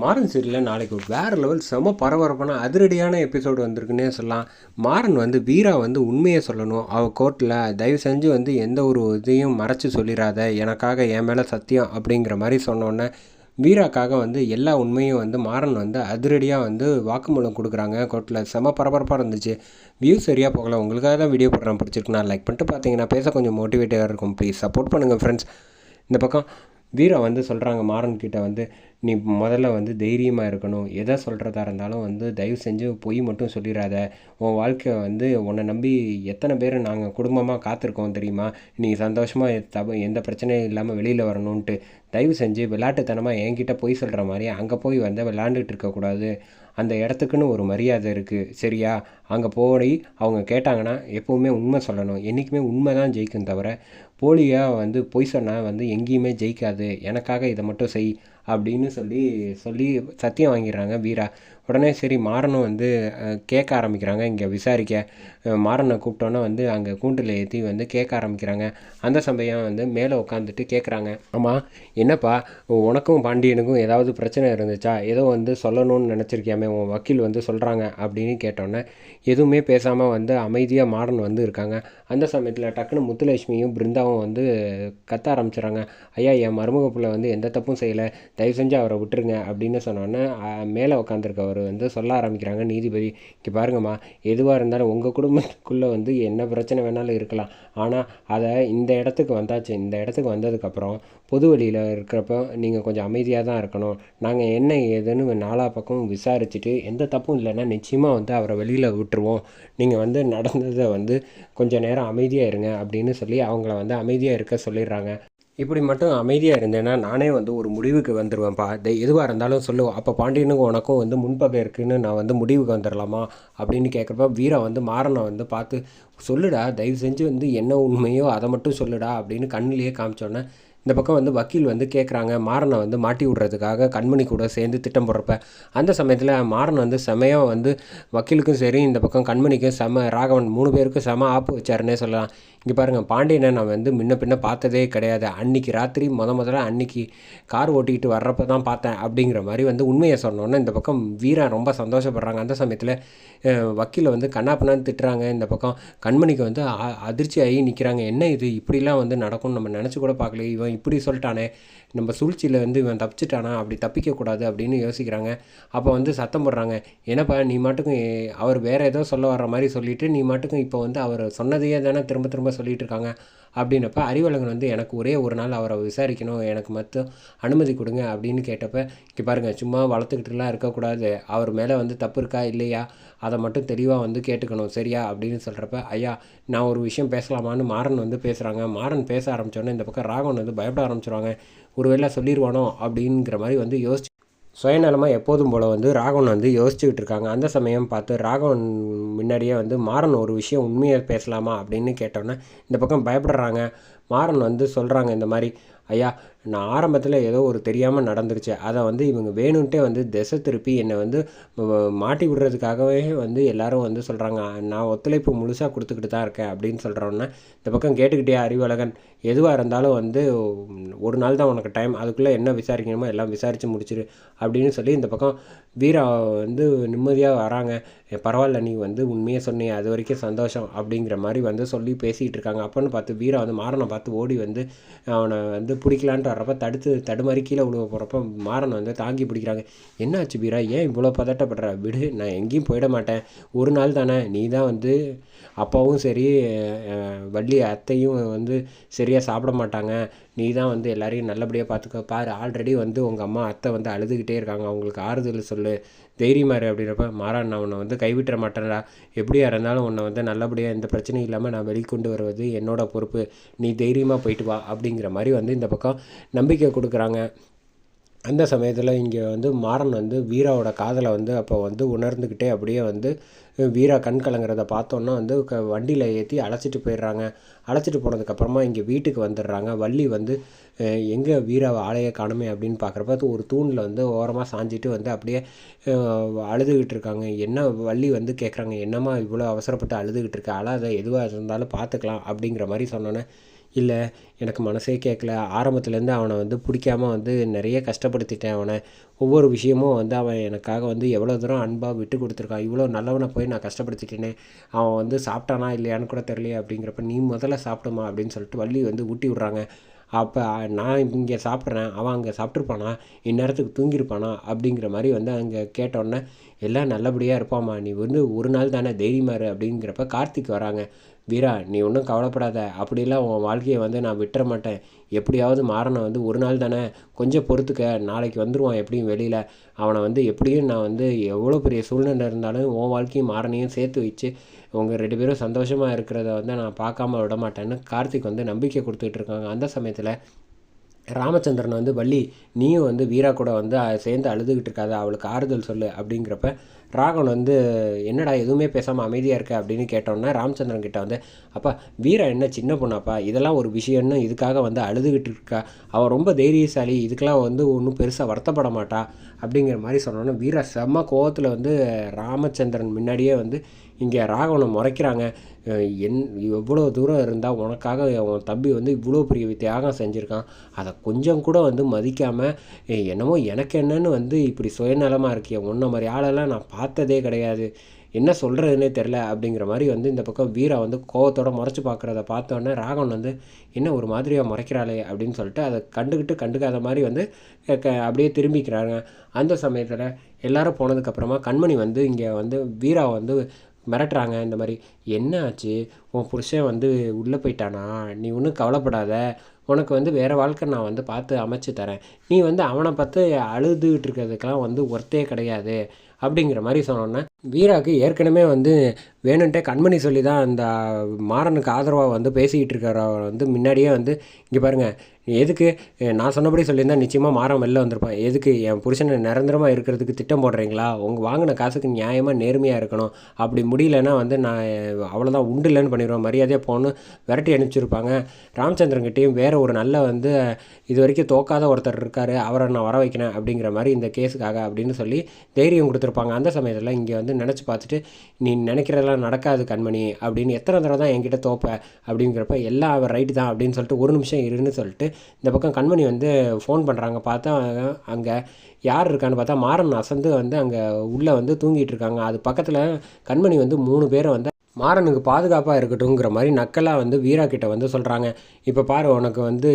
மாறன் சீரியலில் நாளைக்கு வேறு லெவல் செம பரபரப்பான அதிரடியான எபிசோடு வந்திருக்குன்னே சொல்லலாம். மாறன் வந்து வீரா வந்து உண்மையை சொல்லணும். அவள் கோர்ட்டில் தயவு செஞ்சு வந்து எந்த ஒரு இதையும் மறைச்சி சொல்லிடாத எனக்காக என் மேலே சத்தியம் அப்படிங்கிற மாதிரி சொன்னோன்னே வீராக்காக வந்து எல்லா உண்மையும் வந்து மாறன் வந்து அதிரடியாக வந்து வாக்குமூலம் கொடுக்குறாங்க கோர்ட்டில் செம பரபரப்பாக இருந்துச்சு. வியூ சரியாக போகல. உங்களுக்காக தான் வீடியோ போடுறேன். பிடிச்சிருக்கு நான் லைக் பண்ணிட்டு பார்த்தீங்கன்னா பேச கொஞ்சம் மோட்டிவேட்டாக இருக்கும். ப்ளீஸ் சப்போர்ட் பண்ணுங்கள் ஃப்ரெண்ட்ஸ் இந்த பக்கம் வீரா வந்து சொல்கிறாங்க மாறன் கிட்ட வந்து நீ முதல்ல வந்து தைரியமாக இருக்கணும். எதை சொல்கிறதா இருந்தாலும் வந்து தயவு செஞ்சு பொய் மட்டும் சொல்லிடாத உன் வாழ்க்கை வந்து உன்னை நம்பி எத்தனை பேர் நாங்கள் குடும்பமாக காத்திருக்கோம் தெரியுமா? நீ சந்தோஷமாக தப எந்த பிரச்சனையும் இல்லாமல் வெளியில் வரணுன்ட்டு தயவு செஞ்சு விளையாட்டுத்தனமாக என்கிட்ட பொய் சொல்கிற மாதிரி அங்கே போய் வந்து விளாண்டுட்டு இருக்கக்கூடாது அந்த இடத்துக்குன்னு ஒரு மரியாதை இருக்குது சரியா? அங்கே போய் அவங்க கேட்டாங்கன்னா எப்போவுமே உண்மை சொல்லணும். என்றைக்குமே உண்மை தான் ஜெயிக்கும் தவிர போலியாக வந்து பொய் சொன்னால் வந்து எங்கேயுமே ஜெயிக்காது. எனக்காக இதை மட்டும் செய் அப்படின்னு சொல்லி சொல்லி சத்தியம் வாங்கிடுறாங்க வீரா. உடனே சரி மாறனும் வந்து கேட்க ஆரம்பிக்கிறாங்க. இங்கே விசாரிக்க. மாறனை கூப்பிட்டோன்னே வந்து அங்கே கூண்டில் ஏற்றி வந்து கேட்க ஆரம்பிக்கிறாங்க. அந்த சமயம் வந்து மேலே உட்காந்துட்டு கேட்குறாங்க. ஆமாம் என்னப்பா உனக்கும் பாண்டியனுக்கும் ஏதாவது பிரச்சனை இருந்துச்சா? ஏதோ வந்து சொல்லணும்னு நினச்சிருக்கியாமே உன் வக்கீல் வந்து சொல்கிறாங்க அப்படின்னு கேட்டோன்னே எதுவுமே பேசாமல் வந்து அமைதியாக மாறன் வந்து இருக்காங்க. அந்த சமயத்தில் டக்குன்னு முத்துலட்சுமியும் பிருந்தாவும் வந்து கத்த ஆரம்பிச்சிடறாங்க. ஐயா என் மருமக பிள்ளை வந்து எந்த தப்பும் செய்யலை. தயவு செஞ்சு அவரை விட்டுருங்க. அப்படின்னு சொன்னோன்னே மேலே உட்காந்துருக்கவர் வந்து சொல்ல ஆரம்பிக்கிறாங்க நீதிபதி. இங்கே பாருங்கம்மா எதுவாக இருந்தாலும் உங்கள் குடும்பத்துக்குள்ளே வந்து என்ன பிரச்சனை வேணாலும் இருக்கலாம். ஆனால் அதை இந்த இடத்துக்கு வந்தாச்சு. இந்த இடத்துக்கு வந்ததுக்கப்புறம் பொது வழியில் இருக்கிறப்ப நீங்கள் கொஞ்சம் அமைதியாக தான் இருக்கணும். நாங்கள் என்ன ஏதுன்னு நாலா பக்கம் விசாரிச்சுட்டு எந்த தப்பும் இல்லைன்னா நிச்சயமாக வந்து அவரை வெளியில் விட்டுருவோம். நீங்கள் வந்து நடந்ததை வந்து கொஞ்சம் நேரம் அமைதியாக இருங்க அப்படின்னு சொல்லி அவங்கள வந்து அமைதியாக இருக்க சொல்லிடுறாங்க. இப்படி மட்டும் அமைதியாக இருந்தேன்னா நானே வந்து ஒரு முடிவுக்கு வந்துடுவேன்ப்பா இது எதுவாக இருந்தாலும் சொல்லுவோம் அப்போ பாண்டியனுக்கும் உனக்கும் வந்து முன்பகை இருக்குதுன்னு நான் வந்து முடிவுக்கு வந்துடலாமா அப்படின்னு கேட்குறப்ப வீரா வந்து மாறனை வந்து பார்த்து சொல்லுடா தயவு செஞ்சு வந்து என்ன உண்மையோ அதை மட்டும் சொல்லுடா அப்படின்னு கண்ணிலேயே காமிச்சோன்னே இந்த பக்கம் வந்து வக்கீல் வந்து கேட்குறாங்க மாறனை வந்து மாட்டி விட்றதுக்காக கண்மணி கூட சேர்ந்து திட்டம் போடுறப்ப அந்த சமயத்தில் மாறன் வந்து செமையாக வந்து வக்கீலுக்கும் சரி இந்த பக்கம் கண்மணிக்கும் செம ராகவன் மூணு பேருக்கும் செம ஆப்பு வச்சாருன்னே சொல்லலாம். இங்கே பாருங்கள் பாண்டியனை நான் வந்து முன்ன பின்ன பார்த்ததே கிடையாது. அன்றைக்கி ராத்திரி முத முதல்ல அன்றைக்கி கார் ஓட்டிக்கிட்டு வர்றப்ப தான் பார்த்தேன் அப்படிங்கிற மாதிரி வந்து உண்மையை சொன்னோன்னே இந்த பக்கம் வீரன் ரொம்ப சந்தோஷப்படுறாங்க. அந்த சமயத்தில் வக்கீலை வந்து கண்ணாப்பண்ணான்னு திட்டுறாங்க. இந்த பக்கம் கண்மணிக்கு வந்து அதிர்ச்சி ஆகி நிற்கிறாங்க என்ன இது? இப்படிலாம் வந்து நடக்கும்னு நம்ம நினச்சி கூட பார்க்கல இவன் இப்படி சொல்லிட்டானே நம்ம சூழ்ச்சியில் வந்து இவன் தப்பிச்சிட்டானா அப்படி தப்பிக்கக்கூடாது அப்படின்னு யோசிக்கிறாங்க. அப்போ வந்து சத்தம் போடுறாங்க என்னப்பா நீ மட்டுக்கும் அவர் வேறு ஏதோ சொல்ல வர்ற மாதிரி சொல்லிவிட்டு நீ மட்டுக்கும் இப்போ வந்து அவர் சொன்னதையே தானே திரும்ப திரும்ப சொல்லிகிட்டு இருக்காங்க. அப்படின்னப்ப அறிவழகன் வந்து எனக்கு ஒரே ஒரு நாள் அவரை விசாரிக்கணும் எனக்கு மட்டும் அனுமதி கொடுங்க அப்படின்னு கேட்டப்ப இங்கே பாருங்கள் சும்மா வளர்த்துக்கிட்டுலாம் இருக்கக்கூடாது. அவர் மேலே வந்து தப்பு இருக்கா இல்லையா? அதை மட்டும் தெளிவாக வந்து கேட்டுக்கணும் சரியா? அப்படின்னு சொல்கிறப்ப ஐயா நான் ஒரு விஷயம் பேசலாமான்னு மாறன் வந்து பேசுகிறாங்க மாறன் பேச ஆரம்பித்தோன்னே இந்த பக்கம் ராகவன் வந்து பயப்பட ஆரம்பிச்சிருவாங்க. ஒருவேளை சொல்லிடுவானோ அப்படிங்கிற மாதிரி வந்து யோசிச்சு சுயநலமாக எப்போதும் போல் வந்து ராகவன் வந்து யோசிச்சுக்கிட்டு இருக்காங்க. அந்த சமயம் பார்த்து ராகவன் முன்னாடியே வந்து மாறன் ஒரு விஷயம் உண்மையை பேசலாமா அப்படின்னு கேட்டோன்னே இந்த பக்கம் பயப்படுறாங்க. மாறன் வந்து சொல்கிறாங்க இந்த மாதிரி ஐயா நான் ஆரம்பத்தில் ஏதோ ஒரு தெரியாமல் நடந்துருச்சு. அதை வந்து இவங்க வேணும்ன்ட்டே வந்து திசை திருப்பி என்னை வந்து மாட்டி விடுறதுக்காகவே வந்து எல்லாரும் வந்து சொல்கிறாங்க நான் ஒத்துழைப்பு முழுசாக கொடுத்துக்கிட்டு தான் இருக்கேன் அப்படின்னு சொல்கிறோன்னே இந்த பக்கம் கேட்டுக்கிட்டே அறிவழகன் எதுவாக இருந்தாலும் வந்து ஒரு நாள் தான் உனக்கு டைம் அதுக்குள்ளே என்ன விசாரிக்கணுமோ எல்லாம் விசாரித்து முடிச்சிரு அப்படின்னு சொல்லி இந்த பக்கம் வீரா வந்து நிம்மதியாக வராங்க. பரவாயில்ல நீ வந்து உண்மையாக சொன்னீங்க அது வரைக்கும் சந்தோஷம் அப்படிங்கிற மாதிரி வந்து சொல்லி பேசிகிட்டு இருக்காங்க. அப்போன்னு பார்த்து வீரா வந்து மாறனை பார்த்து ஓடி வந்து அவனை வந்து பிடிக்கலான்ட்டு வர்றப்ப தடுத்து தடுமாறி கீழே விழுவ போகிறப்ப மாறன் வந்து தாங்கி பிடிக்கிறாங்க. என்ன ஆச்சு பீரா ஏன் இவ்வளோ பதட்டப்படுற? விடு நான் எங்கேயும் போயிட மாட்டேன். ஒரு நாள் தானே. நீ தான் வந்து அப்பாவும் சரி வள்ளி அத்தையும் வந்து சரியாக சாப்பிட மாட்டாங்க. நீ தான் வந்து எல்லாரையும் நல்லபடியாக பார்த்துக்க பாரு ஆல்ரெடி வந்து உங்கள் அம்மா அத்தை வந்து அழுதுகிட்டே இருக்காங்க. அவங்களுக்கு ஆறுதல் சொல்லு. தைரியமாரு அப்படின்றப்ப மாறான் நான் உன்னை வந்து கைவிட்டுற மாட்டேன்டா. எப்படியா இருந்தாலும் உன்னை வந்து நல்லபடியாக எந்த பிரச்சனையும் இல்லாமல் நான் வெளிக்கொண்டு வருவது என்னோட பொறுப்பு. நீ தைரியமாக போயிட்டு வா அப்படிங்கிற மாதிரி வந்து இந்த பக்கம் நம்பிக்கை கொடுக்குறாங்க. அந்த சமயத்தில் இங்கே வந்து மாறன் வந்து வீராவோட காதலை வந்து அப்போ வந்து உணர்ந்துக்கிட்டே அப்படியே வந்து வீரா கண் கலங்குறத பார்த்தோன்னா வந்து க வண்டியில் ஏற்றி அழைச்சிட்டு போயிடுறாங்க. அழைச்சிட்டு போனதுக்கப்புறமா இங்கே வீட்டுக்கு வந்துடுறாங்க. வள்ளி வந்து எங்கே வீராவை ஆலையை காணுமே? அப்படின்னு பார்க்குறப்ப ஒரு தூணில் வந்து ஓரமாக சாஞ்சிட்டு வந்து அப்படியே அழுதுகிட்டு இருக்காங்க. என்ன வள்ளி வந்து கேட்குறாங்க என்னம்மா இவ்வளோ அவசரப்பட்டு அழுதுகிட்டு இருக்க? அழாத எதுவாக இருந்தாலும் பார்த்துக்கலாம் அப்படிங்கிற மாதிரி சொன்னோன்னே இல்லை எனக்கு மனசே கேட்கல ஆரம்பத்துலேருந்து அவனை வந்து பிடிக்காம வந்து நிறைய கஷ்டப்படுத்திட்டேன் அவனை. ஒவ்வொரு விஷயமும் வந்து அவன் எனக்காக வந்து எவ்வளோ தூரம் அன்பாக விட்டு கொடுத்துருக்கான் இவ்வளோ நல்லவனை போய் நான் கஷ்டப்படுத்திட்டேனே. அவன் வந்து சாப்பிட்டானா இல்லையான்னு கூட தெரியலையே அப்படிங்கிறப்ப நீ முதல்ல சாப்பிடுமா? அப்படின்னு சொல்லிட்டு வள்ளி வந்து ஊட்டி விட்றாங்க. அப்போ நான் இங்கே சாப்பிட்றேன். அவன் அங்கே சாப்பிட்ருப்பானா இந்நேரத்துக்கு தூங்கியிருப்பானா? அப்படிங்கிற மாதிரி வந்து அங்கே கேட்டோன்னே எல்லாம் நல்லபடியாக இருப்பாம்மா. நீ வந்து ஒரு நாள் தானே தைரியமாரு அப்படிங்கிறப்ப கார்த்திக் வராங்க. வீரா நீ ஒன்றும் கவலைப்படாத. அப்படிலாம் உன் வாழ்க்கையை வந்து நான் விட்டுற மாட்டேன். எப்படியாவது மாறனை வந்து ஒரு நாள் தானே கொஞ்சம் பொறுத்துக்க. நாளைக்கு வந்துடுவான் எப்படியும் வெளியில். அவனை வந்து எப்படியும் நான் வந்து எவ்வளோ பெரிய சூழ்நிலை இருந்தாலும் உன் வாழ்க்கையும் மாறனையும் சேர்த்து வச்சு உங்கள் ரெண்டு பேரும் சந்தோஷமாக இருக்கிறத வந்து நான் பார்க்காம விட மாட்டேன்னு கார்த்திக் வந்து நம்பிக்கை கொடுத்துட்டு இருக்காங்க. அந்த சமயத்தில் ராமச்சந்திரன் வந்து வள்ளி நீயும் வந்து வீரா கூட வந்து சேர்ந்து அழுதுகிட்டு இருக்காத. அவளுக்கு ஆறுதல் சொல்லு. அப்படிங்கிறப்ப ராகவன் வந்து என்னடா எதுவுமே பேசாமல் அமைதியாக இருக்க? அப்படின்னு கேட்டோன்னா ராமச்சந்திரன் கிட்ட வந்து அப்பா வீரா என்ன சின்ன பொண்ணாப்பா? இதெல்லாம் ஒரு விஷயம்னு இதுக்காக வந்து அழுதுகிட்டு இருக்கா? அவள் ரொம்ப தைரியசாலி. இதுக்கெல்லாம் வந்து ஒன்றும் பெருசாக வருத்தப்பட மாட்டா. அப்படிங்கிற மாதிரி சொன்னோன்னே வீரா செம்ம கோவத்தில் வந்து ராமச்சந்திரன் முன்னாடியே வந்து இங்கே ராகவனை முறைக்கிறாங்க. என் எவ்வளோ தூரம் இருந்தால் உனக்காக உன் தம்பி வந்து இவ்வளோ பெரிய தியாகம் செஞ்சுருக்கான். அதை கொஞ்சம் கூட வந்து மதிக்காமல் என்னமோ எனக்கு என்னன்னு வந்து இப்படி சுயநலமாக இருக்கிய. உன்ன மாதிரி ஆளெல்லாம் நான் பார்த்ததே கிடையாது. என்ன சொல்கிறதுனே தெரில அப்படிங்கிற மாதிரி வந்து இந்த பக்கம் வீரா வந்து கோவத்தோட முறைச்சி பார்க்குறத பார்த்தோன்னே ராகவன் வந்து என்ன ஒரு மாதிரியாக முறைக்கிறாளே? அப்படின்னு சொல்லிட்டு அதை கண்டுக்கிட்டு கண்டுக்காத மாதிரி வந்து க- அப்படியே திரும்பிக்கிறாங்க. அந்த சமயத்தில் எல்லோரும் போனதுக்கப்புறமா கண்மணி வந்து இங்கே வந்து வீரா வந்து மிரட்டுறாங்க. இந்த மாதிரி என்ன ஆச்சு? உன் புருஷன் வந்து உள்ளே போயிட்டானா? நீ ஒன்றும் கவலைப்படாத. உனக்கு வந்து வேறு வாழ்க்கை நான் வந்து பார்த்து அமைச்சு தரேன். நீ வந்து அவனை பார்த்து அழுதுகிட்டு இருக்கிறதுக்கெல்லாம் வந்து ஒர்த்தே கிடையாது. அப்படிங்கிற மாதிரி சொன்னோன்னே வீராக்கு ஏற்கனவே வந்து வேணுன்ட்டே கண்மணி சொல்லி தான் அந்த மாறனுக்கு ஆதரவாக வந்து பேசிக்கிட்டு இருக்கிற வந்து முன்னாடியே வந்து இங்கே பாருங்கள் எதுக்கு நான் சொன்னபடி சொல்லியிருந்தா நிச்சயமாக மாறம் வெளில வந்திருப்பேன். எதுக்கு என் புருஷனை நிரந்தரமாக இருக்கிறதுக்கு திட்டம் போடுறீங்களா? உங்கள் வாங்கின காசுக்கு நியாயமாக நேர்மையாக இருக்கணும். அப்படி முடியலன்னா வந்து நான் அவ்வளோதான் உண்டு இல்லைன்னு பண்ணிடுவேன். மரியாதையாக போகணும் விரட்டி அனுப்பிச்சிருப்பாங்க. ராமச்சந்திரன்கிட்டையும் வேறு ஒரு நல்ல வந்து இது வரைக்கும் தோக்காத ஒருத்தர் இருக்கார். அவரை நான் வர வைக்கிறேன் அப்படிங்கிற மாதிரி இந்த கேஸுக்காக அப்படின்னு சொல்லி தைரியம் கொடுத்துருப்பாங்க. அந்த சமயத்தில் இங்கே வந்து நினச்சி பார்த்துட்டு நீ நினைக்கிறதெல்லாம் நடக்காது கண்மணி. அப்படின்னு எத்தனை தடவை தான் என்கிட்ட தோப்ப? அப்படிங்கிறப்ப எல்லாம் அவர் ரைட்டு தான். அப்படின்னு சொல்லிட்டு ஒரு நிமிஷம் இருன்னு சொல்லிட்டு இந்த பக்கம் கண்மணி வந்து ஃபோன் பண்ணுறாங்க பார்த்தா அங்கே யார் இருக்கான்னு பார்த்தா மாறன் அசந்து வந்து அங்கே உள்ளே வந்து தூங்கிட்டு இருக்காங்க. அது பக்கத்தில் கண்மணி வந்து மூணு பேரை வந்து மாறனுக்கு பாதுகாப்பாக இருக்கட்டுங்கிற மாதிரி நக்கலாக வந்து வீரா கிட்ட வந்து சொல்கிறாங்க இப்போ பாரு உனக்கு வந்து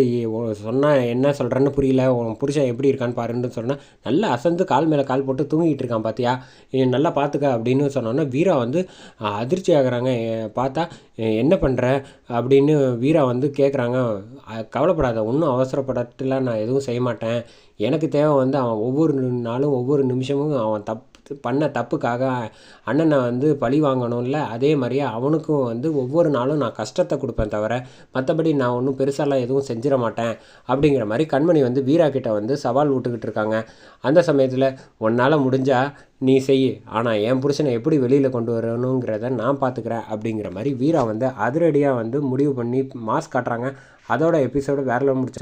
சொன்னால் என்ன சொல்கிறேன்னு புரியல. உன் புருஷன் எப்படி இருக்கான்னு பாருன்னு சொன்னால் நல்லா அசந்து கால் மேலே கால் போட்டு தூங்கிட்டு இருக்கான் பார்த்தியா நல்லா பார்த்துக்க அப்படின்னு சொன்னோன்னா வீரா வந்து அதிர்ச்சி ஆகிறாங்க. பார்த்தா என்ன பண்ணுற அப்படின்னு வீரா வந்து கேட்குறாங்க கவலைப்படாத ஒன்றும் அவசரப்படட்டுலாம் நான் எதுவும் செய்ய மாட்டேன். எனக்கு தேவை வந்து அவன் ஒவ்வொரு நாளும் ஒவ்வொரு நிமிஷமும் அவன் தப் பண்ண தப்புக்காக அண்ணனை வந்து பழி வாங்கணும்ல அதே மாதிரியே அவனுக்கும் வந்து ஒவ்வொரு நாளும் நான் கஷ்டத்தை கொடுப்பேன் தவிர மற்றபடி நான் ஒன்றும் பெருசாலாம் எதுவும் செஞ்சிட மாட்டேன் அப்படிங்கிற மாதிரி கண்மணி வந்து வீரா கிட்ட வந்து சவால் விட்டுக்கிட்டு இருக்காங்க. அந்த சமயத்தில் உன்னால் முடிஞ்சால் நீ செய் ஆனால் என் புருஷனை எப்படி வெளியில் கொண்டு வரணுங்கிறத நான் பார்த்துக்கிறேன் அப்படிங்கிற மாதிரி வீரா வந்து அதிரடியாக வந்து முடிவு பண்ணி மாஸ்க் காட்டுறாங்க. அதோட எபிசோடு வேற லெவல் முடிச்சு